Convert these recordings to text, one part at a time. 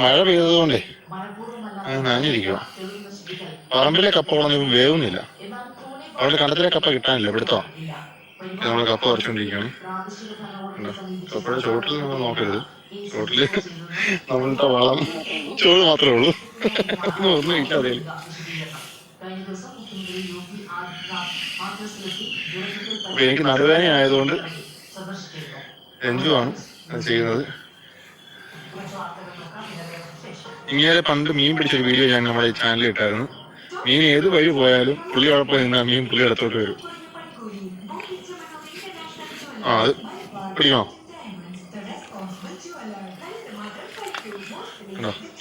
മഴ പെയ്തതുകൊണ്ടേ നനഞ്ഞിരിക്കുക പറമ്പിലെ കപ്പകളൊന്നും വേവുന്നില്ല. അവിടെ കണ്ടത്തിലെ കപ്പ കിട്ടാനില്ല ഇവിടുത്തോ നമ്മൾ കപ്പ പറിച്ചുകൊണ്ടിരിക്കുകയാണ് കണ്ടോ? കപ്പയുടെ ചോട്ടിൽ നമ്മൾ നോക്കരുത്. ചോട്ടിൽ നമ്മളുടെ വളം ചോറ് മാത്രമേ ഉള്ളൂ. ഒന്നും കിട്ടാതെ എനിക്ക് നടുവേദന ആയതുകൊണ്ട് രഞ്ജുവാണ്. ഇങ്ങനെ പണ്ട് മീൻ പിടിച്ചൊരു വീഡിയോ ഞാൻ നമ്മുടെ ചാനലിൽ ഇട്ടായിരുന്നു. മീൻ ഏത് വഴി പോയാലും പുളി ഉഴപ്പ് നിന്നാ മീൻ പുള്ളി ഇടത്തോട്ട് വരും. ആ അത് പിടിക്കണോ?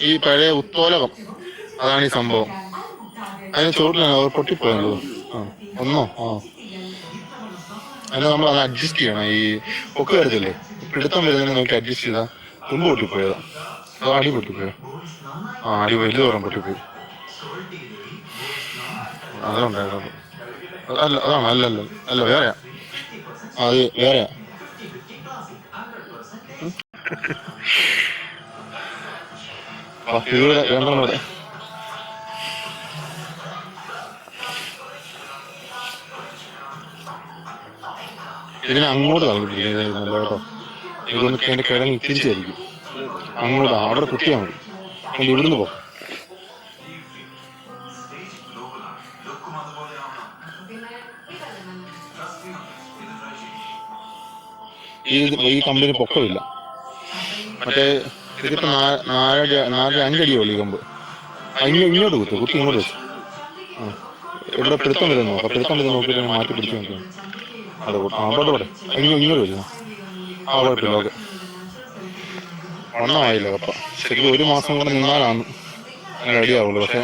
ഈ പഴയ ഉത്തോലകം. അതാണ് ഈ സംഭവം. അതിന് ചോട്ടിലാണ് അവർ പൊട്ടിപ്പോയത്. ആ ഒന്നോ? ആ. അതിന് നമ്മൾ അത് അഡ്ജസ്റ്റ് ചെയ്യണം. ഈ പൊക്ക് വരത്തില്ലേ? പിടുത്തം വരുന്നതിന് നോക്കി അഡ്ജസ്റ്റ് ചെയ്താൽ തുമ്പ് പൊട്ടിപ്പോയതാ. അതോ അടി പൊട്ടിപ്പോയോ. ആ അടി വലിയ തോറും പൊട്ടിപ്പോയി. അതുണ്ടായിരുന്നു. അത് അല്ല അതാണ് അല്ല അല്ല വേറെയാ. അത് വേറെയാ. ഇവിടെ ഇതിനെ അങ്ങോട്ട് തള്ളിപ്പിടിക്കുന്നത് കേട്ടോ. ഇതൊന്ന് എന്റെ കിഴങ്ങ് തിരിച്ചായിരിക്കും. അങ്ങോട്ട് അവിടെ കുത്തിയാൽ മതി. അതുകൊണ്ട് ഇവിടുന്ന് പോ. ഈ ഈ കമ്പനി പൊക്കമില്ല. മറ്റേ ഇതിപ്പോ നാലടി നാല് അഞ്ചടി ഉള്ളു ഈ കമ്പ്. ഇങ്ങോട്ട് കുത്തു. കുത്തി ഇങ്ങോട്ട് വെച്ചു. ഇവിടെ പിടുത്തം വരുന്നു? നോക്കാം പിടുത്തം വരുന്ന നോക്കിയിട്ട് മാറ്റി പിടിച്ചു നോക്കിയാണ് അതെ അവിടെ അവിടെ. ഇങ്ങോട്ട് വെച്ചു. കുഴപ്പമില്ല ഓക്കെ കപ്പ? ശരിക്കും ഒരു മാസം കൂടെ നിന്നാലാണ് റെഡിയാവുള്ളൂ പക്ഷെ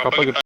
കപ്പ കിട്ടാൻ